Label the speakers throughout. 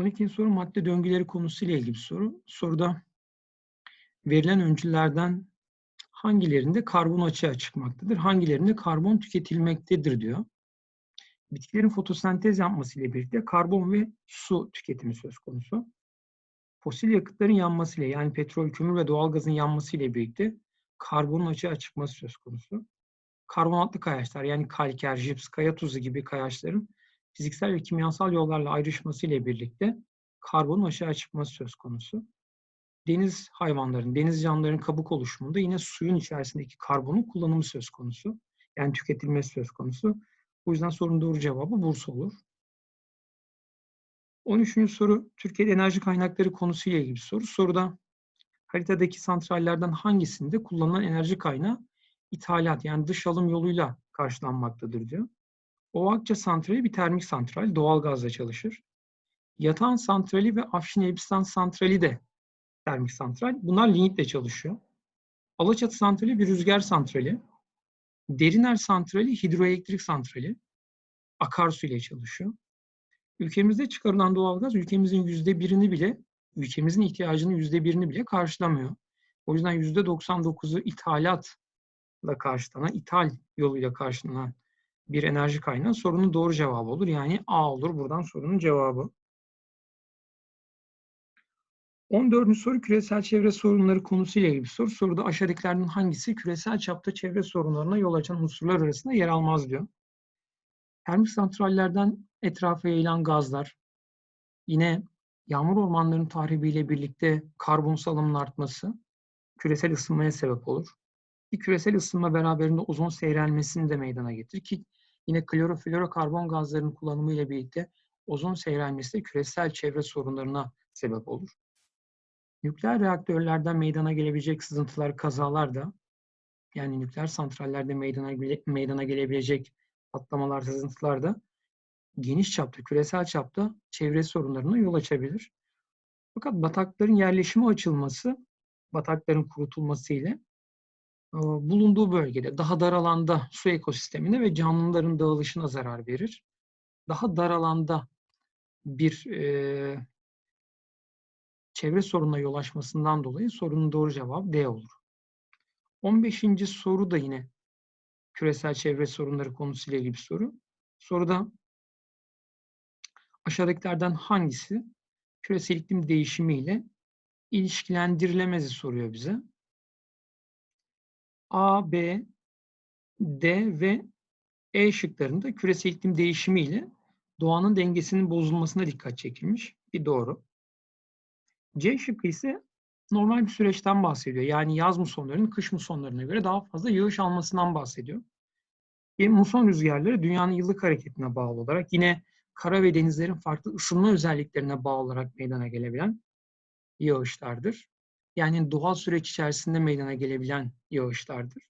Speaker 1: 12. soru madde döngüleri konusuyla ilgili bir soru. Soruda verilen öncüllerden hangilerinde karbon açığa çıkmaktadır, hangilerinde karbon tüketilmektedir diyor. Bitkilerin fotosentez yapması ile birlikte karbon ve su tüketimi söz konusu. Fosil yakıtların yanması ile yani petrol, kömür ve doğalgazın yanması ile birlikte karbonun açığa çıkması söz konusu. Karbonatlı kayaçlar yani kalker, jips, kaya tuzu gibi kayaçların fiziksel ve kimyasal yollarla ayrışması ile birlikte karbonun aşağı çıkması söz konusu. Deniz hayvanların, deniz canlıların kabuk oluşumunda yine suyun içerisindeki karbonun kullanımı söz konusu. Yani tüketilmesi söz konusu. O yüzden sorunun doğru cevabı Bursa olur. 13. soru Türkiye'de enerji kaynakları konusuyla ilgili bir soru. Soruda haritadaki santrallerden hangisinde kullanılan enerji kaynağı ithalat yani dış alım yoluyla karşılanmaktadır diyor. Ovakça santrali bir termik santral, doğal gazla çalışır. Yatağan santrali ve Afşin Elbistan santrali de termik santral. Bunlar lignitle çalışıyor. Alaçatı santrali bir rüzgar santrali. Deriner santrali hidroelektrik santrali. Akarsu ile çalışıyor. Ülkemizde çıkarılan doğalgaz ülkemizin yüzde birini bile, ülkemizin ihtiyacının yüzde birini bile karşılamıyor. O yüzden yüzde 99'u ithalatla karşılanan, ithal yoluyla karşılanan bir enerji kaynağı sorunun doğru cevabı olur. Yani A olur buradan sorunun cevabı. 14. soru küresel çevre sorunları konusuyla ilgili bir soru. Soruda aşağıdakilerden hangisi küresel çapta çevre sorunlarına yol açan unsurlar arasında yer almaz diyor. Termik santrallerden etrafa yayılan gazlar, yine yağmur ormanlarının tahribiyle birlikte karbon salımının artması küresel ısınmaya sebep olur. Bir küresel ısınma beraberinde ozon seyrelmesini de meydana getirir ki yine kloroflorokarbon gazlarının kullanımı ile birlikte ozon seyrelmesi de küresel çevre sorunlarına sebep olur. Nükleer reaktörlerden meydana gelebilecek sızıntılar, kazalar da yani nükleer santrallerde meydana, meydana gelebilecek patlamalar, sızıntılar da geniş çapta, küresel çapta çevre sorunlarına yol açabilir. Fakat batakların yerleşimi açılması, batakların kurutulması ile bulunduğu bölgede, daha dar alanda su ekosistemine ve canlıların dağılışına zarar verir. Daha dar alanda bir e, çevre sorununa yol açmasından dolayı sorunun doğru cevabı D olur. 15. soru da yine küresel çevre sorunları konusuyla ilgili bir soru. Soruda aşağıdakilerden hangisi küresel iklim değişimiyle ilişkilendirilemezi soruyor bize. A, B, D ve E şıklarında küresel iklim değişimiyle doğanın dengesinin bozulmasına dikkat çekilmiş. Bir doğru. C şıkkı ise normal bir süreçten bahsediyor. Yani yaz musonlarının kış musonlarına göre daha fazla yağış almasından bahsediyor. E, muson rüzgarları dünyanın yıllık hareketine bağlı olarak yine kara ve denizlerin farklı ısınma özelliklerine bağlı olarak meydana gelebilen yağışlardır. Yani doğal süreç içerisinde meydana gelebilen yağışlardır.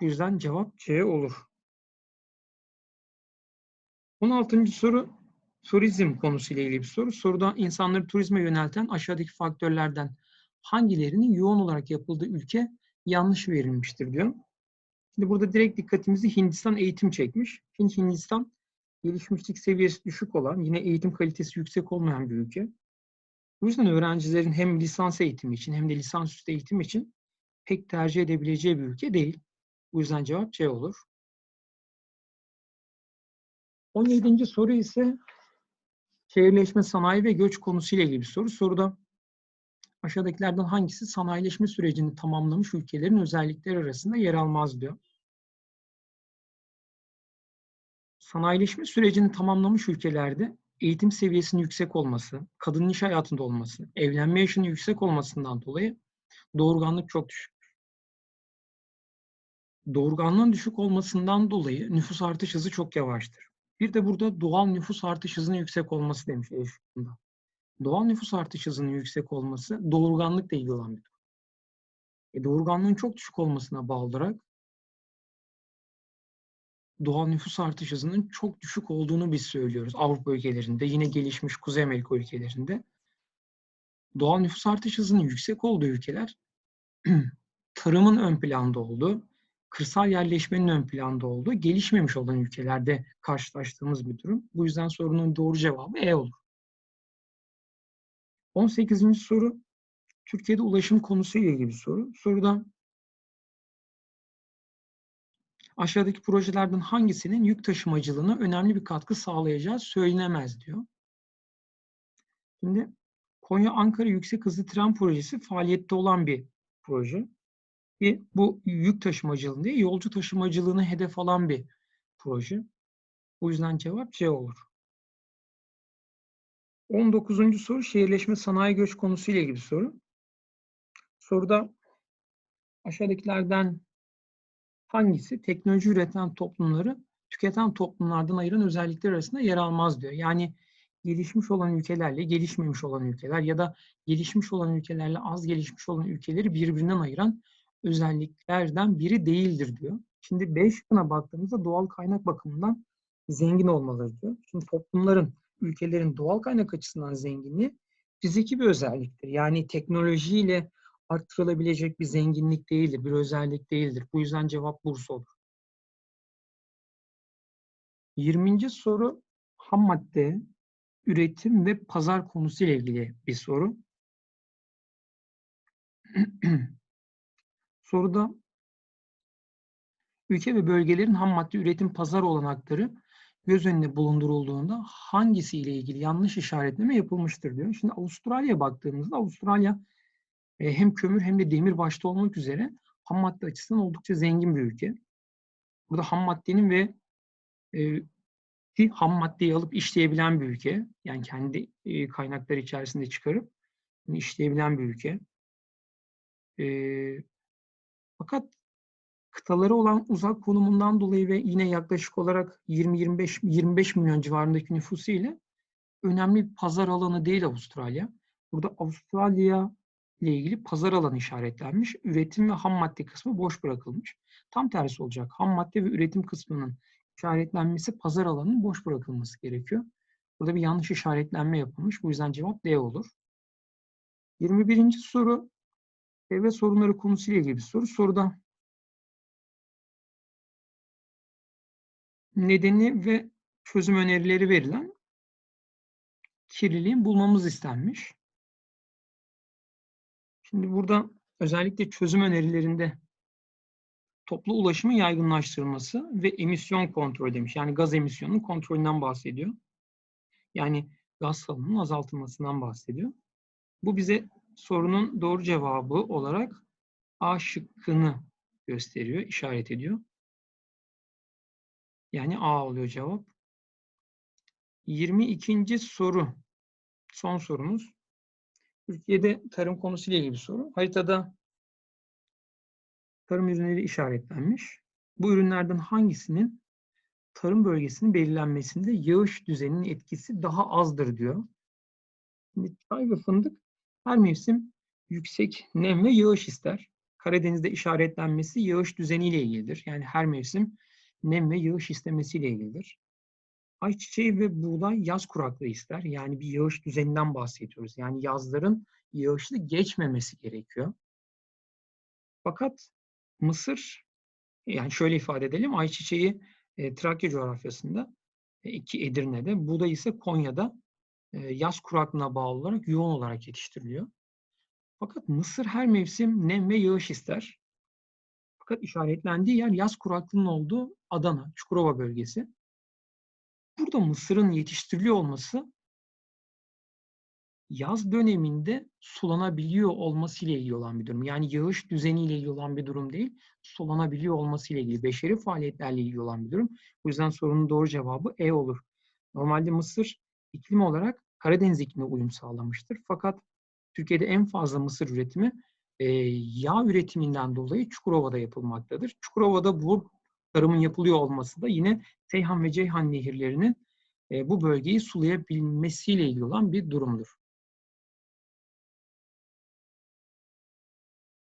Speaker 1: Bu yüzden cevap C olur. 16. soru turizm konusuyla ilgili bir soru. Soruda insanları turizme yönelten aşağıdaki faktörlerden hangilerinin yoğun olarak yapıldığı ülke yanlış verilmiştir diyor. Şimdi burada direkt dikkatimizi Hindistan eğitim çekmiş. Çünkü Hindistan gelişmişlik seviyesi düşük olan, yine eğitim kalitesi yüksek olmayan bir ülke. Bu yüzden öğrencilerin hem lisans eğitimi için hem de lisansüstü eğitim için pek tercih edebileceği bir ülke değil. Bu yüzden cevap C olur. 17. soru ise şehirleşme, sanayi ve göç konusuyla ilgili bir soru. Soruda aşağıdakilerden hangisi sanayileşme sürecini tamamlamış ülkelerin özellikleri arasında yer almaz diyor. Sanayileşme sürecini tamamlamış ülkelerde eğitim seviyesinin yüksek olması, kadının iş hayatında olması, evlenme yaşının yüksek olmasından dolayı doğurganlık çok düşük. Doğurganlığın düşük olmasından dolayı nüfus artış hızı çok yavaştır. Bir de burada doğal nüfus artış hızının yüksek olması demiş eşitliğinde. Doğal nüfus artış hızının yüksek olması doğurganlıkla ilgili olan bir durum. E, doğurganlığın çok düşük olmasına bağlı olarak doğal nüfus artış hızının çok düşük olduğunu biz söylüyoruz Avrupa ülkelerinde, yine gelişmiş Kuzey Amerika ülkelerinde. Doğal nüfus artış hızının yüksek olduğu ülkeler tarımın ön planda olduğu, kırsal yerleşmenin ön planda olduğu, gelişmemiş olan ülkelerde karşılaştığımız bir durum. Bu yüzden sorunun doğru cevabı E olur. 18. soru Türkiye'de ulaşım konusuyla ilgili bir soru. Soruda aşağıdaki projelerden hangisinin yük taşımacılığına önemli bir katkı sağlayacağı söylenemez diyor. Şimdi Konya-Ankara Yüksek Hızlı Tren Projesi faaliyette olan bir proje. Ve bu yük taşımacılığını değil, yolcu taşımacılığını hedef alan bir proje. Bu yüzden cevap C olur. 19. soru şehirleşme sanayi göç konusuyla ilgili bir soru. Soruda aşağıdakilerden hangisi teknoloji üreten toplumları tüketen toplumlardan ayıran özellikler arasında yer almaz diyor. Yani gelişmiş olan ülkelerle gelişmemiş olan ülkeler ya da gelişmiş olan ülkelerle az gelişmiş olan ülkeleri birbirinden ayıran özelliklerden biri değildir diyor. Şimdi B şıkkına baktığımızda doğal kaynak bakımından zengin olmaları diyor. Şimdi toplumların, ülkelerin doğal kaynak açısından zenginliği fiziki bir özelliktir. Yani teknolojiyle arttırılabilecek bir zenginlik değildir, bir özellik değildir. Bu yüzden cevap Bursa olur. 20. soru ham madde, üretim ve pazar konusuyla ilgili bir soru. Soruda ülke ve bölgelerin ham madde üretim pazar olanakları göz önüne bulundurulduğunda hangisi ile ilgili yanlış işaretleme yapılmıştır diyor. Şimdi Avustralya'ya baktığımızda Avustralya e, hem kömür hem de demir başta olmak üzere ham madde açısından oldukça zengin bir ülke. Burada ham maddenin ve e, ham maddeyi alıp işleyebilen bir ülke. Yani kendi e, kaynakları içerisinde çıkarıp işleyebilen bir ülke. E, fakat kıtaları olan uzak konumundan dolayı ve yine yaklaşık olarak 20-25 25 milyon civarındaki nüfusu ile önemli bir pazar alanı değil Avustralya. Burada Avustralya ile ilgili pazar alanı işaretlenmiş. Üretim ve ham madde kısmı boş bırakılmış. Tam tersi olacak. Ham madde ve üretim kısmının işaretlenmesi pazar alanının boş bırakılması gerekiyor. Burada bir yanlış işaretlenme yapılmış. Bu yüzden cevap D olur. 21. soru çevre sorunları konusuyla ilgili bir soru. Soruda nedeni ve çözüm önerileri verilen kirliliğin bulmamız istenmiş. Şimdi burada özellikle çözüm önerilerinde toplu ulaşımın yaygınlaştırılması ve emisyon kontrol demiş. Yani gaz emisyonunun kontrolünden bahsediyor. Yani gaz salınımının azaltılmasından bahsediyor. Bu bize sorunun doğru cevabı olarak A şıkkını gösteriyor, işaret ediyor. Yani A oluyor cevap. 22. soru. Son sorumuz. Türkiye'de tarım konusuyla ilgili bir soru. Haritada tarım ürünleri işaretlenmiş. Bu ürünlerden hangisinin tarım bölgesinin belirlenmesinde yağış düzeninin etkisi daha azdır diyor. Şimdi çay ve fındık her mevsim yüksek nem ve yağış ister. Karadeniz'de işaretlenmesi yağış düzeniyle ilgilidir. Yani her mevsim nem ve yağış istemesiyle ilgilidir. Ayçiçeği ve buğday yaz kuraklığı ister. Yani bir yağış düzeninden bahsediyoruz. Yani yazların yağışlı geçmemesi gerekiyor. Fakat Mısır, yani şöyle ifade edelim, ayçiçeği e, Trakya coğrafyasında, e, iki Edirne'de, buğday ise Konya'da e, yaz kuraklığına bağlı olarak yoğun olarak yetiştiriliyor. Fakat Mısır her mevsim nem ve yağış ister. Fakat işaretlendiği yer yaz kuraklığının olduğu Adana, Çukurova bölgesi. Burada mısırın yetiştiriliyor olması yaz döneminde sulanabiliyor olması ile ilgili olan bir durum. Yani yağış düzeniyle ilgili olan bir durum değil, sulanabiliyor olması ile ilgili, beşeri faaliyetlerle ilgili olan bir durum. Bu yüzden sorunun doğru cevabı E olur. Normalde Mısır iklim olarak Karadeniz iklimine uyum sağlamıştır. Fakat Türkiye'de en fazla mısır üretimi e, yağ üretiminden dolayı Çukurova'da yapılmaktadır. Çukurova'da bu tarımın yapılıyor olması da yine Seyhan ve Ceyhan nehirlerinin e, bu bölgeyi sulayabilmesiyle ilgili olan bir durumdur.